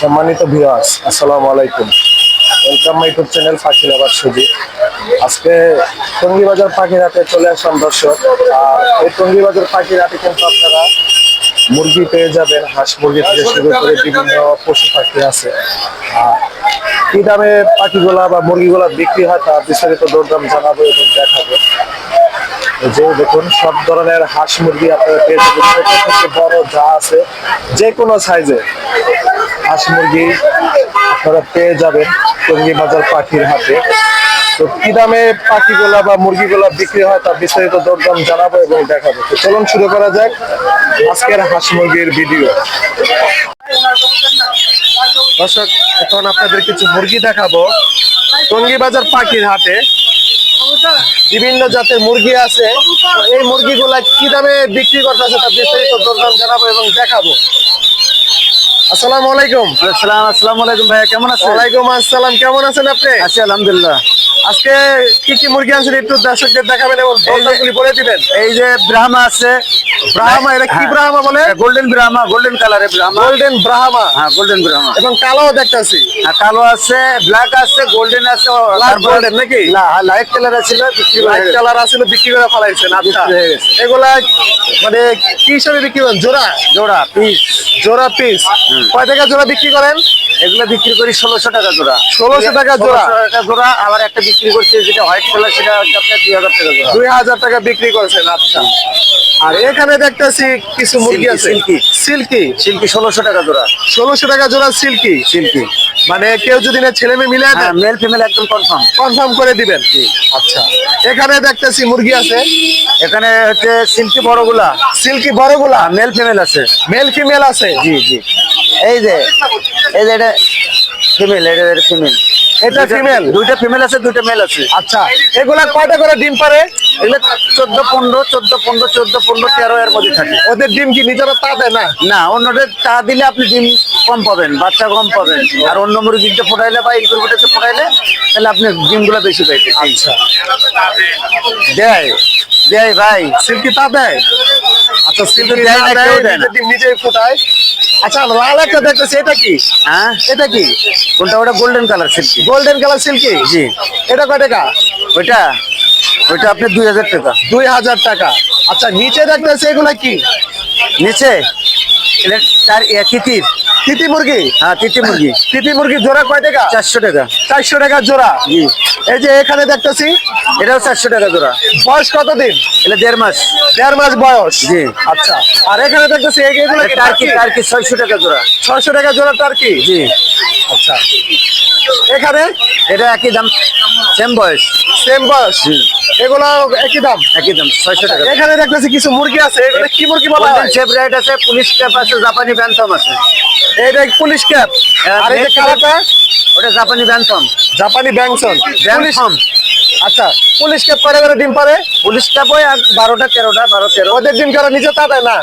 সম্মানিত ভিউয়ার্স আসসালামু আলাইকুম। ওয়েলকাম মাই ইউটিউব চ্যানেল পাখির আবার সুজি। আজকে টঙ্গিবাজার পাখির চলে আসলাম দর্শক। আর এই টঙ্গিবাজার পাখির কিন্তু আপনারা মুরগি পেয়ে যাবেন, হাঁস মুরগি থেকে শুরু করে বিভিন্ন পশু পাখি আছে। আর কি দামে পাখিগুলা বা মুরগিগুলা বিক্রি হয় তা বিস্তারিত দরদাম জানাব এবং দেখাবো। যে দেখুন, সব ধরনের হাঁস মুরগি আপনারা পেয়ে যাবেন। ছোট থেকে বড় যা আছে যে কোনো সাইজে হাঁস মুরগি আপনারা পেয়ে যাবেন টঙ্গি বাজার পাখির হাতে তো কি দামে পাখিগুলা বা মুরগিগুলা বিক্রি হয় তা বিস্তারিত দরদাম জানাব এবং দেখাবো। তো চলুন শুরু করা যাক আজকের হাঁস মুরগির ভিডিও। দর্শক, এখন আপনাদের কিছু মুরগি দেখাবো। টঙ্গি বাজার পাখির হাটে বিভিন্ন জাতের মুরগি আছে। এই মুরগিগুলা কি দামে বিক্রি করতেছে তা বিস্তারিত দরদাম জানাব এবং দেখাবো। আসসালামু আলাইকুম। আসসালাম আসসালামু আলাইকুম ভাইয়া কেমন আছেন? ওয়ালাইকুম আসসালাম কেমন আছেন আপনি? আছি আলহামদুলিল্লাহ। আজকে কি কি মুরগি আনছেন একটু দর্শকদের দেখাবেন এবং দরদামগুলি বলে দিবেন। এই যে ব্রাহ্মা আছে। ব্রাহ্মা এটা কি ব্রাহ্মা বলে? গোল্ডেন ব্রাহ্মা গোল্ডেন কালারের ব্রাহ্মা। গোল্ডেন ব্রাহ্মা। হ্যাঁ গোল্ডেন ব্রাহ্মা। এবং কালোও দেখতেছি। আর কালো আছে ব্ল্যাক আছে গোল্ডেন আছে Black golden নাকি? লাইট কালার আছে বিক্রি লাইট কালার আছে বিক্রি করে ফেলাইছেন আচ্ছা। হয়ে। এগুলা মানে কি হিসাবে বিক্রি করেন? জোড়া? জোড়া পিস জোড়া পিস কয় টাকা জোড়া বিক্রি করেন? এগুলো বিক্রি করি ষোলোশো টাকা জোড়া। ষোলোশো টাকা জোড়া? 1600 জোড়া আবার একটা বিক্রি করছি যেটা হোয়াইট কালার সেটা হচ্ছে আপনার দুই হাজার টাকা দুই হাজার টাকা বিক্রি করেছেন আচ্ছা। আর এখানে দেখতেছি কিছু মুরগি আছে। silky। সিল্কি? সিল্কি ষোলোশো টাকা জোড়া। ষোলোশো টাকা জোড়া সিল্কি? সিল্কি। মানে কেউ যদি না ছেলে মেয়ে মিলে হ্যাঁ মেল ফিমেল একদম কনফার্ম কনফার্ম করে দিবেন। আচ্ছা। এখানে দেখতেছি মুরগি আছে। এখানে হচ্ছে সিল্কি বড়গুলা। সিল্কি বড়গুলা? মেল ফিমেল আছে। মেল ফিমেল আছে? জি জি। এই যে এই যে এটা ফিমেল এটা ফিমেল এটা ফিমেল দুইটা ফিমেল আছে দুইটা মেল আছে। আচ্ছা। এগুলা কয়টা করে ডিম পারে? এগুলো চোদ্দ পনেরো চোদ্দ পনেরো চোদ্দ পনেরো তেরো এর মধ্যে থাকে। ওদের ডিম কি নিজেরা তা দেয় না? না অন্যদের তা দিলে আপনি ডিম কম পাবেন বাচ্চা কম পাবেন। আর অন্য মুরগিতে ফোটাইলে বা ইনকুবেটারতে ফোটাইলে তাহলে আপনি ডিমগুলো বেশি পাইবেন আচ্ছা। দেয়। দেয় ভাই। সিল্কি তা দেয়? আচ্ছা সিল্কি দেয় না, কেউ দেয় না। নিজেই ফোটায়। আচ্ছা লাল একটা দেখতেছি এটা কি? হ্যাঁ? এটা কি? কোনটা? ওটা golden colour silkie golden colour silkie জি। এটা কয় টাকা? ওইটা? ওইটা আপনি দুই হাজার টাকা। দুই হাজার টাকা। আচ্ছা নিচে দেখতেছি এগুলা কি? নিচে? তিতির তিতি। মুরগি? হ্যাঁ তিতি মুরগি। তিতি মুরগি জোড়া কয় টাকা? চারশো টাকা। চারশো টাকা জোড়া? জি। এই যে এখানে দেখতেছি। এটাও চারশো টাকা জোড়া। বয়স কতদিন? এটা দেড় মাস। দেড় মাস বয়স। জি। আচ্ছা। আর এখানে দেখতেছি এই- এগুলো টার্কি? টার্কি ছয়শো টাকা জোড়া। ছয়শো টাকা জোড়া টার্কি? জি। আচ্ছা। এখানে? এটা একই দাম সেম বয়স। সেম বয়স। এগুলো একই দাম? একই দাম ছয়শো টাকা। এখানে দেখতেছি কিছু মুরগি আছে এগুলো কি মুরগি বলা হয়? আছে পুলিশ ক্যাপ আছে জাপানি ব্যান্থম আছে। এইটা পুলিশ ক্যাপ আর এই যে কালারটা ওটা জাপানি ব্যান্থম জাপানি ব্যাংসন ব্যান্থম আচ্ছা পুলিশ ক্যাপ করে করে ডিম পারে? পুলিশ ক্যাপ ওই বারোটা তেরোটা বারো তেরো। ওদের ডিম কারও নিচে তা দেয় না?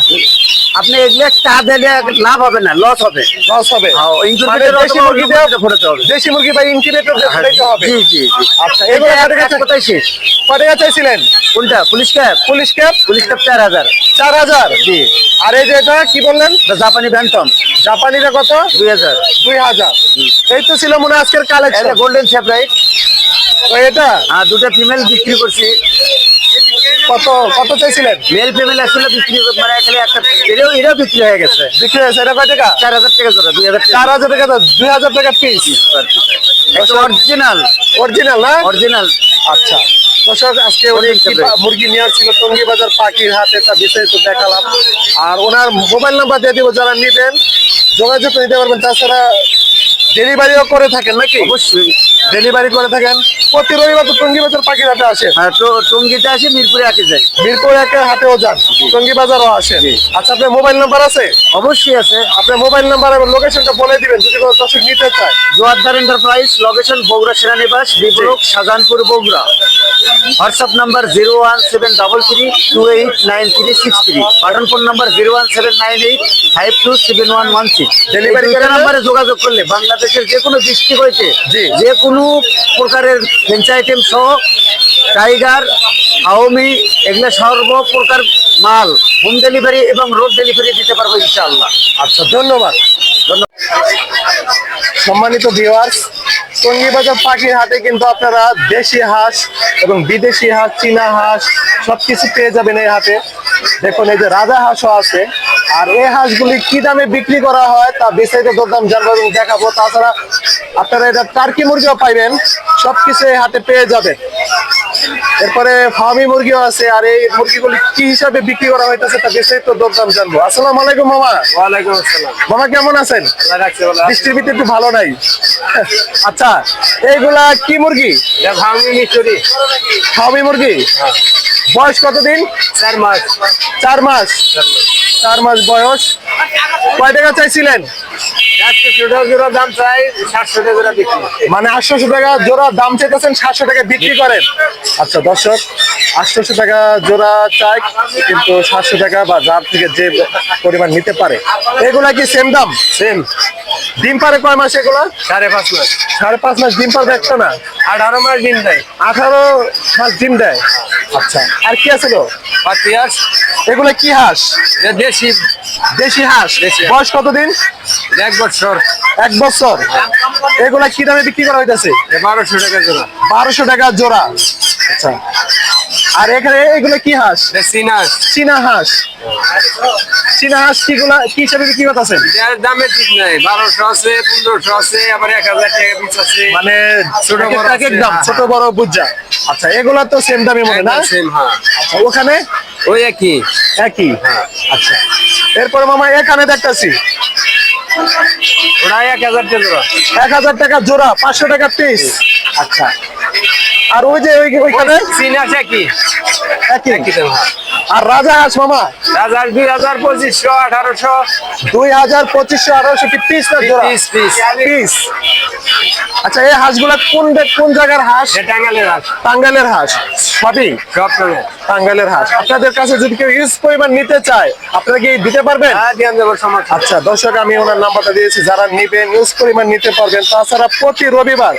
আপনি এগুলো চা দিলে লাভ হবে না লস হবে। লস হবে। হ্যাঁ, মানে দেশি মুরগি ফোটাতে হবে। দেশি মুরগি বা ইনকিউবেটর দিয়ে হবে। জি জি জি। আচ্ছা কোথায় শেষ। টাকা চাইছিলেন? কোনটা? Police cap police cap police cap চার হাজার। চার হাজার? জি। আর এই যে এটা কি বললেন? জাপানি ব্যান্থম জাপানিটা কত? দুই হাজার। দুই হাজার। এই তো ছিল মনে হয় আজকের কালেকশন গোল্ডেন ফেভারিট এটা? আর দুটো ফিমেল বিক্রি করছি। কত কত চাইছিলেন? মেল ফিমেল আসলে বিক্রি মানে এখানে একটা এটাও এটাও বিক্রি হয়ে গেছে। বিক্রি হয়েছে এটা কয় টাকা? চার হাজার টাকা জোড়া দুই হাজার টাকা। চার হাজার টাকা দুই হাজার টাকা পিস অরিজিনাল অরিজিনাল না? অরিজিনাল আচ্ছা। দর্শক আজকে উনি কি মুরগি নিয়ে আসছিল টঙ্গি বাজার পাখির হাতে তা বিস্তারিত দেখালাম। আর ওনার মোবাইল নাম্বার দিয়ে দিব যারা নিবেন যোগাযোগ নিতে পারবেন। তাছাড়া ডেলিভারিও করে থাকেন নাকি? অবশ্যই। ডেলিভারি করে থাকেন? প্রতি রবিবার তো টঙ্গি বাজার পাখির হাটে আসে। হ্যাঁ তো টঙ্গিতে আসি মিরপুরে আঁকে যাই। মিরপুর একের হাটেও যান। টঙ্গি বাজারও আসেন আচ্ছা আপনার মোবাইল নাম্বার আছে? অবশ্যই আছে। আপনার মোবাইল নাম্বার এবং লোকেশনটা বলে দিবেন যদি কোনো দর্শক নিতে চায়। Joardar enterprise location Bogura সেনানিবাস Biplob Shahjahanpur Bogura. WhatsApp number zero one seven double three two eight nine three six three button phone number zero one seven nine eight five two seven one one six delivery নাম্বারে যোগাযোগ করলে বাংলাদেশের যে কোনো district হইতে জি। যে কোনো প্রকারের ফেঞ্চ আইটেম সহ টাইগার আওমি এগুলো সর্বপ্রকার মাল হোম ডেলিভারি এবং রোড ডেলিভারি দিতে পারব ইনশাআল্লাহ। আচ্ছা ধন্যবাদ। সম্মানিত ভিউয়ার্স টঙ্গিবাজার পাখির হাটে কিন্তু আপনারা দেশি হাঁস এবং বিদেশি হাঁস চীনা হাঁস সবকিছু পেয়ে যাবেন এই হাটে। দেখুন এই যে রাজা হাঁসও আছে। আর এই হাঁসগুলি কি দামে বিক্রি করা হয় তা বিস্তারিত দরদাম জানব এবং দেখাবো। তাছাড়া আপনারা এটা টার্কি মুরগিও পাইবেন এই হাটে পেয়ে যাবেন। এরপরে ফার্মি মুরগিও আছে আর এই মুরগিগুলি কি হিসাবে বিক্রি করা হইতেছে তা বিস্তারিত দরদাম জানব। আসসালামু আলাইকুম মামা। ওয়ালাইকুম আসসালাম। মামা কেমন আছেন? বৃষ্টির ভিতরে একটু ভালো নাই। আচ্ছা এইগুলা কি মুরগি? ফার্মি মুরগি? বয়স কতদিন? চার মাস। চার মাস। চার মাস বয়স। কয় টাকা চাইছিলেন? মানে আটশোশো টাকা জোড়া দাম চাইতেছেন, সাতশো টাকা বিক্রি করেন। আচ্ছা দর্শক, আটশোশো টাকা জোড়া চাই, কিন্তু সাতশো টাকা বা যার থেকে যে পরিমাণ নিতে পারে, এগুলা কি সেম দাম? সেম ডিম পারে কয় মাস এগুলা? সাড়ে পাঁচ মাস। সাড়ে পাঁচ মাস ডিম পারবে একটা না? আঠারো মাস ডিম দেয়। আঠারো মাস ডিম দেয়? আচ্ছা। আর কি আছে গো? পাঁচটি হাঁস এগুলা কি হাঁস? যে দেশি। দেশি হাঁস। বয়স কতদিন? এক বছর। এক বছর। এগুলা কি দামে বিক্রি করা হইতেছে? বারোশো টাকা জোড়া। বারোশো টাকা জোড়া। আচ্ছা। আর এখানে এগুলো কি হাঁস? চীনা হাঁস। চীনা হাঁস। চীনা হাঁস কিগুলা কি হিসাবে বিক্রি করতেছেন যার দামে ঠিক নাই। বারোশো আছে পনেরোশো আছে আবার এক হাজার টাকা পিস আছে। মানে ছোট বড় বড় এক দাম। হ্যাঁ, ছোট বড় বুঝা। আচ্ছা এগুলা তো সেম দামে মনে না? সেম হ্যাঁ। আচ্ছা ওখানে? ওই একই। একই? হ্যাঁ। আচ্ছা। এরপর মামা এখানে দেখতাছি। ওরা এক হাজার টাকা জোড়া। এক হাজার টাকা জোড়া পাঁচশো টাকা পিস আচ্ছা। আর ওই যে ওই- ওইখানে? সিন আছে কি একই হ্যাঁ। আর রাজা হাঁস মামা? হাজার দুই হাজার পঁচিশশো আঠারোশো। দুই হাজার পঁচিশশো আঠারোশো কি পিস না পিস আচ্ছা এই হাঁসগুলা কোন কোন জায়গার হাঁস? টাঙ্গালের হাঁস। টাঙ্গাইলের হাঁস। সঠিক সব টাঙ্গাল টাঙ্গাইলের হাঁস। আপনাদের কাছে যদি কেউ ইউজ পরিমাণ নিতে চায় আপনারা কি দিতে পারবেন? হ্যাঁ আচ্ছা দর্শক আমি ওনার নাম্বারটা দিয়েছি। যারা নিবেন নিউজ পরিমাণ নিতে পারবেন। তাছাড়া প্রতি রবিবার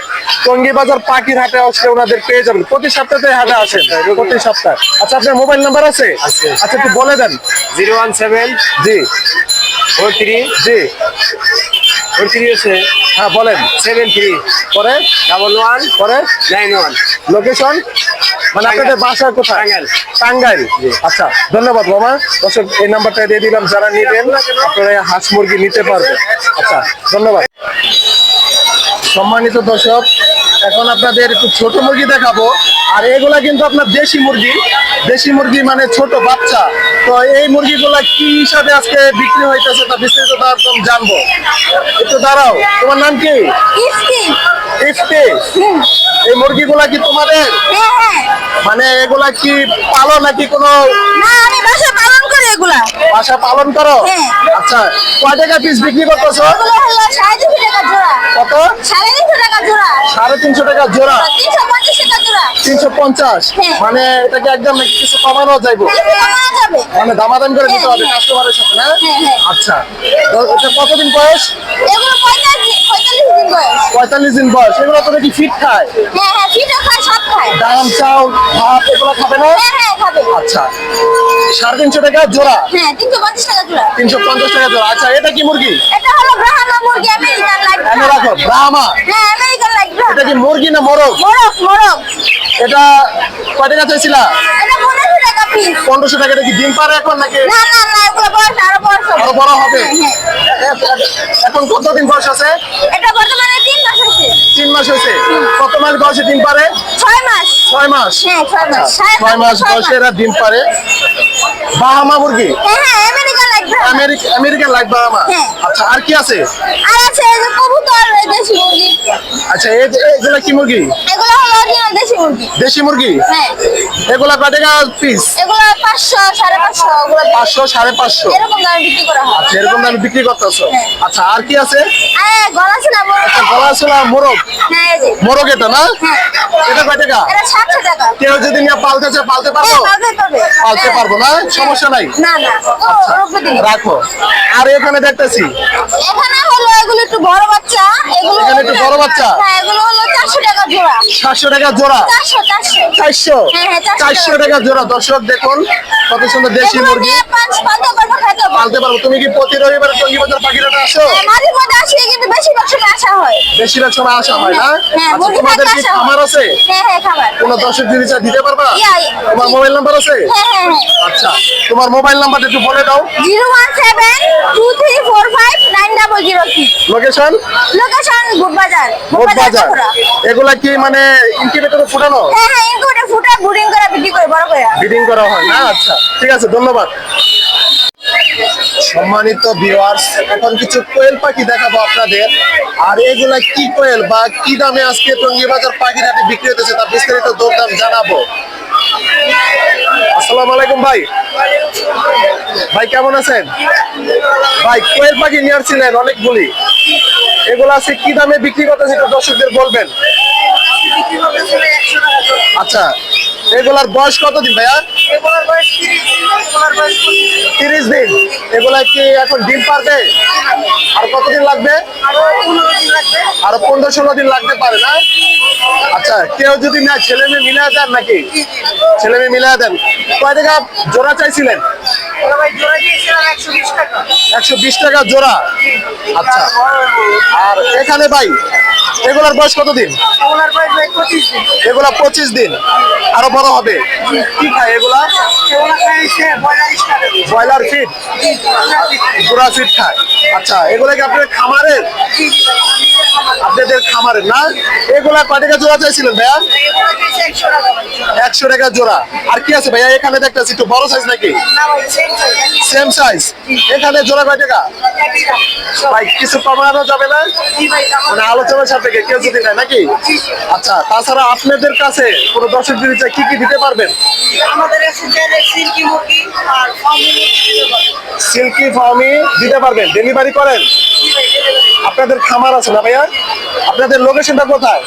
টঙ্গি বাজার পাখির হাটে আসলে ওনাদের পেয়ে যাবেন। প্রতি সপ্তাহে হাটে আসেন। প্রতি সপ্তাহে। আচ্ছা আপনার মোবাইল নাম্বার আছে। আচ্ছা একটু বলে দেন। জিরো ওয়ান সেভেন জি। ফোর থ্রি জি। ফোর থ্রি আছে হ্যাঁ বলেন। Seven three. পরে? ডাবল ওয়ান পরে? Nine one. লোকেশন? মানে আপনাদের বাসা কোথায়? টাঙ্গাইল। টাঙ্গাইল। আচ্ছা ধন্যবাদ মামা। দর্শক এই নাম্বারটা দিয়ে দিলাম যারা নিবেন আপনারা হাঁস মুরগি নিতে পারবেন। আচ্ছা ধন্যবাদ। সম্মানিত দর্শক এখন আপনাদের একটু ছোট মুরগি দেখাবো। আর এগুলা কিন্তু আপনার দেশি মুরগি। দেশি মুরগি মানে ছোট বাচ্চা। তো এই মুরগিগুলা কি হিসাবে আজকে বিক্রি হইতেছে তা বিস্তারিত জানব। একটু দাঁড়াও তোমার নাম কি? ইফতি। এই মুরগিগুলা কি তোমাদের? হ্যাঁ হ্যাঁ। মানে এগুলা কি পালো নাকি কোনো না আমি বাসা পালন করি এগুলা। বাসা পালন করো? হ্যাঁ। আচ্ছা কয় টাকা পিস বিক্রি করতেছো? সাড়ে তিনশো টাকা জোড়া। কত? সাড়ে তিনশো টাকা জোড়া। সাড়ে তিনশো টাকা জোড়া। তিনশো পঞ্চাশ টাকা জোড়া। তিনশো পঞ্চাশ? হ্যাঁ। মানে এটাকে একদম কিছু কমানো যাইবো? যাবে। মানে দামাদাম করে দিতে হবে হ্যাঁ, হ্যাঁ। কাস্টমারের সাথে না? হ্যাঁ, হ্যাঁ। আচ্ছা। তো এটা কতদিন বয়স? এগুলো পঁয়তাল্লিশ দিন বয়স। এগুলো তো নাকি ফিট খায়। হ্যাঁ হ্যাঁ ডাল চাল ভাত এগুলো খাবে না? হ্যাঁ আচ্ছা। সাড়ে তিনশো টাকা জোড়া? তিনশো পঞ্চাশ টাকা জোড়া। আচ্ছা এটা কি মুরগি? এটা রাখো ব্রাহ্মা কি মুরগি না মোরগ? মোরগ মোরগ। এটা কয় টাকা চাইছিলা এটা পনেরোশো টাকা পিস পনেরোশো টাকা এটা কি ডিম পারে এখন নাকি? না না না এগুলো বয়স আরও বয়স। আরও বড় হবে? হ্যাঁ, হ্যাঁ। এখন কতদিন বয়স আছে? এটা বর্তমানে তিন মাস হয়েছে। তিন মাস হয়েছে। কত মাস বয়সে ডিম পারে ছয় মাস। ছয় মাস? হ্যাঁ ছয় মাস। ছয় মাস বয়সে এরা ডিম পারে বাহামা মুরগি? হ্যাঁ হ্যাঁ আমেরিকান লাগবে আমেরিকা আমেরিকান লাইট বাহামা। আচ্ছা আর কি আছে? আর আছে এই যে কবুতর দেশি মুরগি। আচ্ছা এই এগুলা কি মুরগি এগুলো হলো অরিজিনাল দেশি মুরগি। দেশি মুরগি? হ্যাঁ। এগুলা কয় টাকা পিস এগুলো পাঁচশো সাড়ে পাঁচশো ওগুলো এরকম দামে বিক্রি করা হয়। আচ্ছা এরকম দামে বিক্রি করতেছো? হ্যাঁ। আচ্ছা আর কি আছে? গলা ছিল আমার আচ্ছা গলা ছোলা মোরগ? হ্যাঁ মোরগ এটা না? এটা কয় টাকা? এটা সাতশো টাকা। কেউ যদি নিয়ে পালতে চায় পালতে পারব? পালতে পারবে। পালতে। পারব না? সমস্যা নাই? না না। ও আচ্ছা রাখো। আর এখানে দেখতেছি। এখানে হলো এগুলো একটু বড় বাচ্চা। এগুলো এখানে একটু বড় বাচ্চা? হ্যাঁ এগুলো হলো চারশো চারশো টাকা জোড়া। সাতশো টাকা জোড়া? চারশো হ্যাঁ, হ্যাঁ, চারশো টাকা। জোড়া। দর্শক দেখুন কত সুন্দর দেশি মুরগি। পালতে পারব খেতে পারব পালতে পারব। তুমি কি প্রতি রবিবার টঙ্গি বাজার পাখিরাটা আসো? হ্যাঁ, বেশিরভাগ সময় আসা হয়। বেশিরভাগ সময় আসা হয় না? হ্যাঁ, মুরগি তোমাদের কি খামার আছে? হ্যাঁ হ্যাঁ খাবার। কোন দর্শক যদি চায় দিতে পারবা। তোমার মোবাইল নাম্বার আছে? হ্যাঁ হ্যাঁ হ্যাঁ। আচ্ছা তোমার মোবাইল নাম্বারটা একটু বলে দাও। Zero one seven two three four five nine double zero location? Location Gudbazar বাজার এগুলা কি মানে ইনকিউবেটরে ফুটানো? হ্যাঁ হ্যাঁ ফুটে বুডিং করে বিক্রি করে বড় করে। বিডিং করা হয়। না আচ্ছা ঠিক আছে ধন্যবাদ। সম্মানিত ভিউয়ার্স এখন কিছু কোয়েল পাখি দেখাবো আপনাদের। আর এগুলা কি কোয়েল বা কি দামে আজকে টঙ্গি বাজার পাখির বিক্রি হতেছে তার বিস্তারিত দরদাম জানাব। আসসালামু আলাইকুম ভাই। ভাই কেমন আছেন? ভাই কোয়েল পাখি নিয়ে আসছিলেন অনেকগুলি। এগুলো আছে কি দামে বিক্রি করতেছে দর্শকদের বলবেন। আচ্ছা এগুলার বয়স কতদিন ভাইয়া? তিরিশ দিন। এগুলা কি এখন ডিম পারবে? আর কতদিন লাগবে? আরও পনেরো ষোলো দিন লাগতে পারে না? আচ্ছা কেউ যদি না ছেলে মেয়ে মিলা দেন নাকি? ছেলে মেয়ে মিলা দেন। কয় টাকা জোড়া চাইছিলেন? একশো বিশ টাকা জোড়া। আচ্ছা আর এখানে ভাই এগুলার বয়স কতদিন? এগুলা পঁচিশ দিন। আরও বড় হবে। কি খায় এগুলা? ব্রয়লার ফিট পুরা ফিট খায়। আচ্ছা এগুলা কি আপনার খামারের? আপনাদের খামারের না? এগুলা কয় টাকা জোড়া চাইছিলেন ভাইয়া? একশো টাকা জোড়া। আর কি আছে ভাইয়া? এখানে দেখতেছি একটু বড় সাইজ নাকি? সেম সাইজ এখানে জোড়া কয় টাকা? ভাই কিছু কমানো যাবে না? মানে আলোচনার সাথে কেউ যদি নেয় নাকি? আচ্ছা তাছাড়া আপনাদের কাছে কোনো দর্শক যদি কি কি দিতে পারবেন? আমাদের সিল্কি মুরগি আর। সিল্কি ফার্মি দিতে পারবেন। ডেলিভারি করেন? আপনাদের খামার আছে না ভাইয়া? আপনাদের লোকেশনটা কোথায়?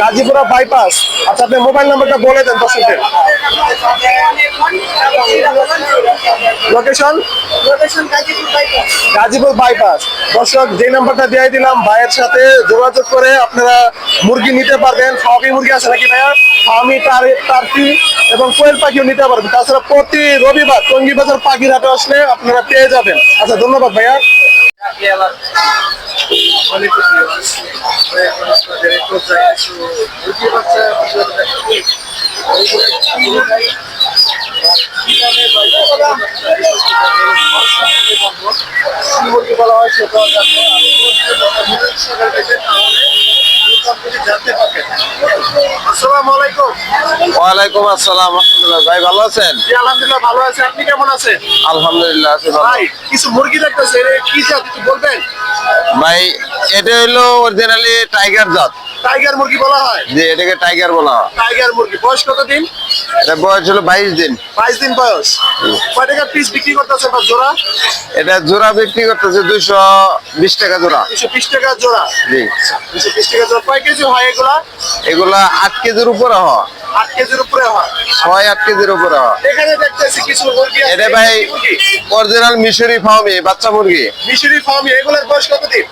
গাজীপুরা বাইপাস আচ্ছা আপনার মোবাইল নাম্বারটা বলে দেন দর্শকদের। লোকেশন গাজীপুর বাইপাস দর্শক যে নাম্বারটা দিয়ে দিলাম, ভাইয়ের সাথে যোগাযোগ করে আপনারা মুরগি নিতে পারবেন। ফার্মি মুরগি আছে নাকি ভাইয়া? তার টার্কি এবং কোয়েল পাখিও নিতে পারবেন। তাছাড়া প্রতি রবিবার টঙ্গি বাজার পাখির হাটে আসলে আপনারা পেয়ে যাবেন। আচ্ছা ধন্যবাদ ভাইয়া। বলা হয় সেটা জানতে পারবেন আসসালামু আলাইকুম ওয়ালাইকুম আসসালাম ভাই ভালো আছেন? জি আলহামদুলিল্লাহ ভালো আছেন আপনি কেমন আছেন? আলহামদুলিল্লাহ আছি ভালো। ভাই কিছু মুরগি দেখতেছে কি বলবেন? ভাই এটা হলো অরিজিনালি টাইগার জাত। টাইগার মুরগি বলা হয়? যে এটাকে টাইগার বলা হয়। টাইগার মুরগি। বয়স কত দিন? এটা বয়স হলো বাইশ দিন। বাইশ দিন বয়স। কয় টাকা পিস বিক্রি করতেছেন বা জোড়া? এটা জোড়া বিক্রি করতেছে দুইশো বিশ টাকা জোড়া। দুশো বিশ টাকা জোড়া। জি। দুশো বিশ টাকা জোড়া। কয় কেজি হয় এগুলা? এগুলা আট কেজির উপরে হয়। আট কেজির উপরে ছয় আট কেজির উপরে হয়। এখানে দেখতেছি কিছু মুরগি আছে। এটা ভাই কি অরিজিনাল মিশরি ফার্মি বাচ্চা মুরগি। মিশরি ফার্ম এগুলার বয়স কত দিন?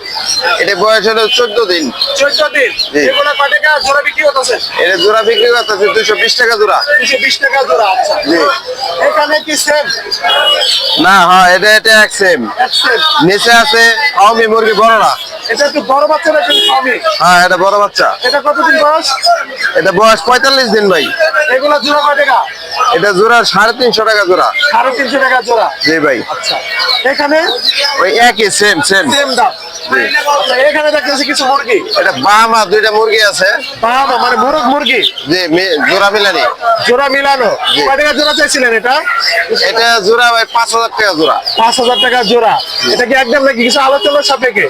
এটা বয়স হলো চোদ্দ দিন। চোদ্দ দিন। জি। এগুলা টাকা জোড়া বিক্রি করতেছেন এটা জোড়া বিক্রি করতেছে দুইশো বিশ টাকা জোড়া। দুশো বিশ টাকা জোড়া আচ্ছা। জি। এখানে কি সেম না হ্যাঁ এটা এটা এক সেম সেম নিচে আছে ফার্মি মুরগি বড়রা এটা একটু বড় বাচ্চা না হ্যাঁ এটা বড় বাচ্চা। এটা কতদিন বয়স? এটা বয়স পঁয়তাল্লিশ দিন। ভাই। এগুলা জোড়া কয় টাকা? এটা জোড়া সাড়ে তিনশো টাকা জোড়া। সাড়ে তিনশো টাকা জোড়া। জি ভাই। আচ্ছা। এখানে? ওই একই সেম সেম সেম দাম। এখানে দেখতেছি কিছু মুরগি। এটা বামা দুইটা মুরগি আছে। বাবা মানে মুরগ মুরগি। জি জোড়া মিলানি। জোড়া মিলানো। কয় টাকা জোড়া চাইছিলেন এটা? এটা জোড়া ভাই পাঁচ হাজার টাকা জোড়া। পাঁচ হাজার টাকা জোড়া। এটা কি একদম নাকি কিছু আলোচনার সাপেক্ষে?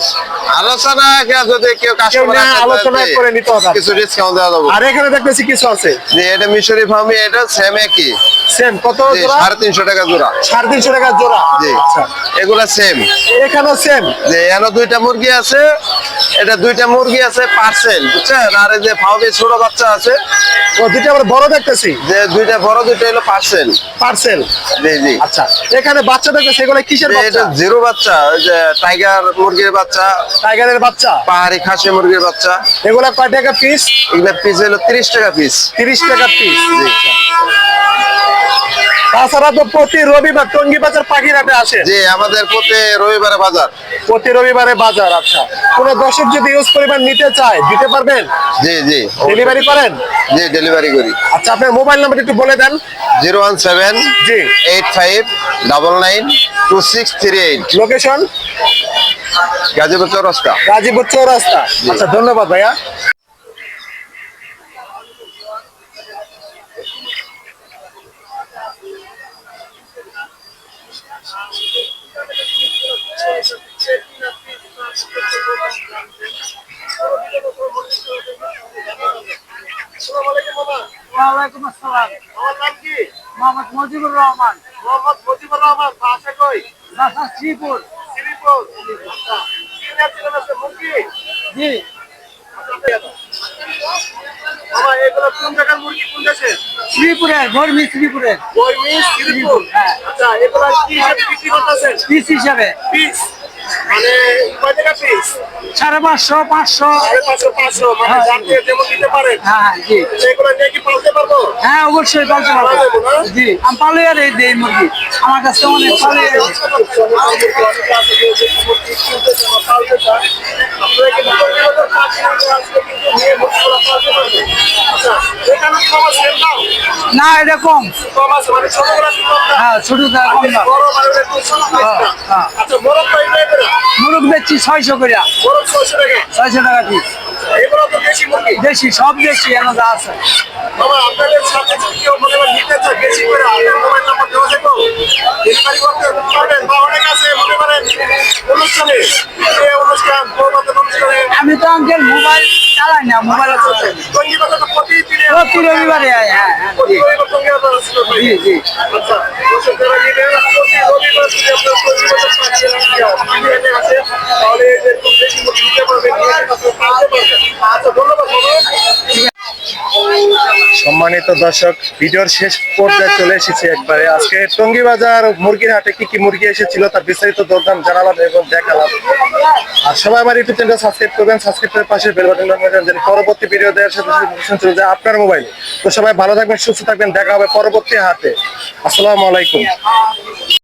আলোচনা যদি কেউ কাস্টমার আলোচনা করে নিতে হবে। কিছু ডিসকাউন্ট দেওয়া যাব। আর এখানে দেখতেছি কিছু আছে। যে এটা মিশরি ফার্মি এটা সেম একই। সেম কত জোড়া? সাড়ে তিনশো টাকা জোড়া। সাড়ে তিনশো টাকা জোড়া। জি। আচ্ছা। এগুলা সেম এখানেও সেম যে এখানে দুইটা মুরগি আছে এটা দুইটা মুরগি আছে পার্সেল বুঝছেন? আর এই যে ফাউবে ছোট বাচ্চা আছে ও দুইটা আবার বড় দেখতেছি? যে দুইটা বড় দুইটা হলো পার্সেল পার্সেল জি জি। আচ্ছা। এখানে বাচ্চা দেখতেছি এগুলো কিসের যে এটা বাচ্চা? জিরো বাচ্চা ওই যে টাইগার মুরগির বাচ্চা। টাইগারের বাচ্চা? পাহাড়ি খাসি মুরগির বাচ্চা। এগুলা কয় টাকা পিস এগুলা পিস হলো তিরিশ টাকা পিস তিরিশ টাকা পিস তাছাড়া তো প্রতি রবিবার টঙ্গি বাজার পাখির হাটে আসে। জি আমাদের প্রতি রবিবারে বাজার। প্রতি রবিবারে বাজার আচ্ছা। কোন দর্শক যদি ইউজ পরিমাণ নিতে চায় দিতে পারবেন? জি জি ডেলিভারি করেন? জি ডেলিভারি করি। আচ্ছা আপনার মোবাইল নাম্বার একটু বলে দেন। জিরো ওয়ান সেভেন জি। Eight five double nine two six three eight. Location Gazipur Chowrasta. Gazipur Chowrasta. আচ্ছা ধন্যবাদ ভাইয়া। ওয়ালাইকুম আসসালাম আমার নাম কি মোহাম্মদ মুজিবুর রহমান মোহাম্মদ মুজিবুর রহমান বাসা কই বাসা শ্রীপুর শ্রীপুর আচ্ছা মুরগি জি এগুলো কোন জায়গার মুরগি কোন দেশের? শ্রীপুরের গরমি শ্রীপুরের। বইমি শ্রীপুর? হ্যাঁ। আচ্ছা এগুলো কি হিসেবে বিক্রি করতেছেন? পিস হিসাবে। পিস? মানে কয় টাকা পিস সাড়ে পাঁচশো পাঁচশো। সাড়ে পাঁচশো পাঁচশো মানে জানতে যেমন দিতে পারেন হ্যাঁ হ্যাঁ জি। এগুলো নিয়ে কি পালতে পারব? হ্যাঁ অবশ্যই পালতে পারব। জি আমি পালে আর এই দেই মুরগি। আমার কাছে অনেক পালে না এটা কম। হ্যাঁ ছোট দাম? কম দাম। মুরগ বেচছি ছয়শো করে ছয়শো টাকা? পিস। দেশি সব দেশি এখন যা আছে। আপনাদের সাথে কেউ মনে করেন নিতে চায় বেশি করে আপনার মোবাইল নাম্বার দেওয়া থাকো ডেলিভারি করতে পারবেন বা অনেক আছে মনে করেন অনুষ্ঠানে। অনুষ্ঠান বৌভাতের অনুষ্ঠানে। আমি তো আঙ্কেল মোবাইল চালাই না মোবাইল চালাই না। টঙ্গী বাজার তো প্রতি রবিবারে আয়, হ্যাঁ হ্যাঁ। প্রতি। রবিবার জি জি। আচ্ছা দর্শক যারা নিবেন প্রতি রবিবার যদি আপনার আছে তাহলে যে একটু বেশি নিতে পারবেন নিয়ে আপনি পালতে পারবেন। আচ্ছা ধন্যবাদ বাবা। সম্মানিত দর্শক, ভিডিওর শেষ পর্যায়ে চলে এসেছি একবারে। আজকে টঙ্গী বাজার মুরগির হাটে কি কি মুরগি এসেছিল তার বিস্তারিত দরদাম জানালাম এবং দেখালাম। আর সবাই আমার ইউটিউব চ্যানেল সাবস্ক্রাইব করবেন সাবস্ক্রাইব করে পাশে বেল বাটন যেন পরবর্তী ভিডিও দেওয়ার সাথে সাথে চলে যায় আপনার মোবাইলে তো সবাই ভালো থাকবেন, সুস্থ থাকবেন, দেখা হবে পরবর্তী হাতে আসসালামু আলাইকুম।